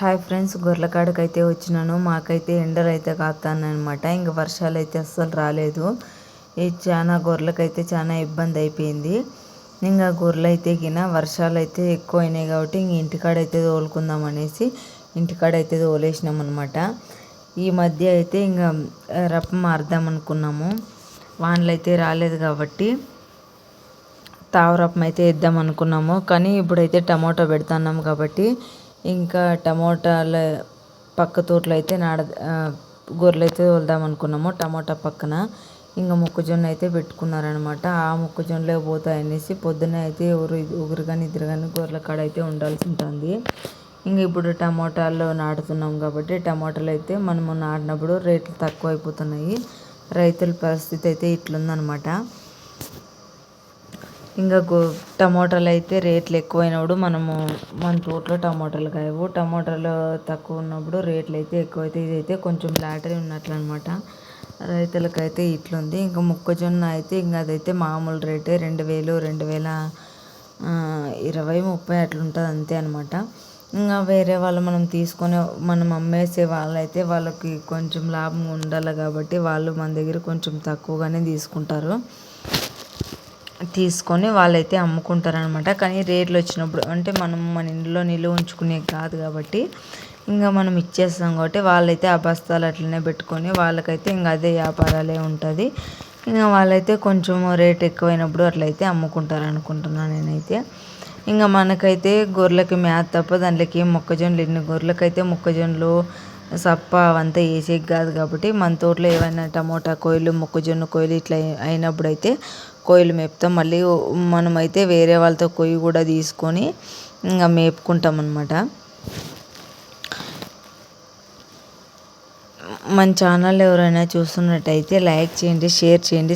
Hi friends గొర్రెకాడకి అయితే వచ్చినాను. మాకైతే ఎండలు అయితే కాపుతానమాట ఇంకా వర్షాలు అయితే అస్సలు రాలేదు. ఈ చాలా గొర్రెలకైతే చాలా ఇబ్బంది అయిపోయింది ఇంకా గొర్రెలు అయితే గిన వర్షాలు అయితే ఎక్కువ అయినాయి కాబట్టి ఇంక ఇంటికాడ అయితే తోలుకుందాం అనేసి ఇంటికాడ అయితే తోలేసినాం అనమాట ఈ మధ్య అయితే ఇంకా రప్ప మారుదాం అనుకున్నాము వానలు అయితే రాలేదు కాబట్టి తావరపం అయితే వేద్దాం అనుకున్నాము కానీ ఇప్పుడైతే టమాటో పెడుతున్నాం కాబట్టి ఇంకా టమోటాల పక్క తోటలో అయితే నాడ గొర్రెలు అయితే వదులుదాం అనుకున్నాము. టమోటా పక్కన ఇంకా మొక్కజొన్న అయితే పెట్టుకున్నారనమాట ఆ మొక్కజొన్నలే పోతాయనేసి పొద్దున్న అయితే ఎవరు ఒకరు కానీ ఇద్దరు కానీ గొర్రెల కాడ అయితే ఉండాల్సి ఉంటుంది. ఇంకా ఇప్పుడు టమోటాలు నాటుతున్నాం కాబట్టి టమోటాలు అయితే మనము నాటినప్పుడు రేట్లు తక్కువ అయిపోతున్నాయి రైతుల పరిస్థితి అయితే ఇట్లుందనమాట ఇంకా గో టమోటాలు అయితే రేట్లు ఎక్కువైనప్పుడు మనము మన తోటలో టమోటాలు కాయవు. టమోటాలు తక్కువ ఉన్నప్పుడు రేట్లు అయితే ఎక్కువైతే ఇదైతే కొంచెం లాటరీ ఉన్నట్లు అనమాట రైతులకైతే ఇట్లుంది. ఇంకా మొక్కజొన్న అయితే ఇంకా అదైతే మామూలు రేటే రెండు వేలు రెండు వేల ఇరవై ముప్పై అట్లుంటుంది అంతే అనమాట. ఇంకా వేరే వాళ్ళు మనం తీసుకునే మనం అమ్మేసే వాళ్ళైతే వాళ్ళకి కొంచెం లాభం ఉండాలి కాబట్టి వాళ్ళు మన దగ్గర కొంచెం తక్కువగానే తీసుకుంటారు. తీసుకొని వాళ్ళైతే అమ్ముకుంటారనమాట కానీ రేట్లు వచ్చినప్పుడు అంటే మనం మన ఇంట్లో నిలువ ఉంచుకునే కాదు కాబట్టి ఇంకా మనం ఇచ్చేస్తాం కాబట్టి వాళ్ళైతే ఆ బస్తాలు అట్లనే పెట్టుకొని వాళ్ళకైతే ఇంకా అదే వ్యాపారాలే ఉంటుంది. ఇంకా వాళ్ళైతే కొంచెం రేట్ ఎక్కువైనప్పుడు అట్లయితే అమ్ముకుంటారు అనుకుంటున్నాను నేనైతే. ఇంకా మనకైతే గొర్రెలకి మేత తప్ప దాంట్లోకి మొక్కజొన్నలు ఎన్ని గొర్రెలకైతే మొక్కజొన్నలు సప్ప అవంతా వేసేకి కాదు కాబట్టి మన తోటలో ఏమైనా టమోటా కోయిలు మొక్కజొన్న కోయిలు ఇట్లా అయినప్పుడైతే కోయిలు మేపుతాం. మళ్ళీ మనమైతే వేరే వాళ్ళతో కొయ్యి కూడా తీసుకొని ఇంకా మేపుకుంటాం అనమాట మన ఛానల్ ఎవరైనా చూస్తున్నట్టయితే లైక్ చేయండి షేర్ చేయండి.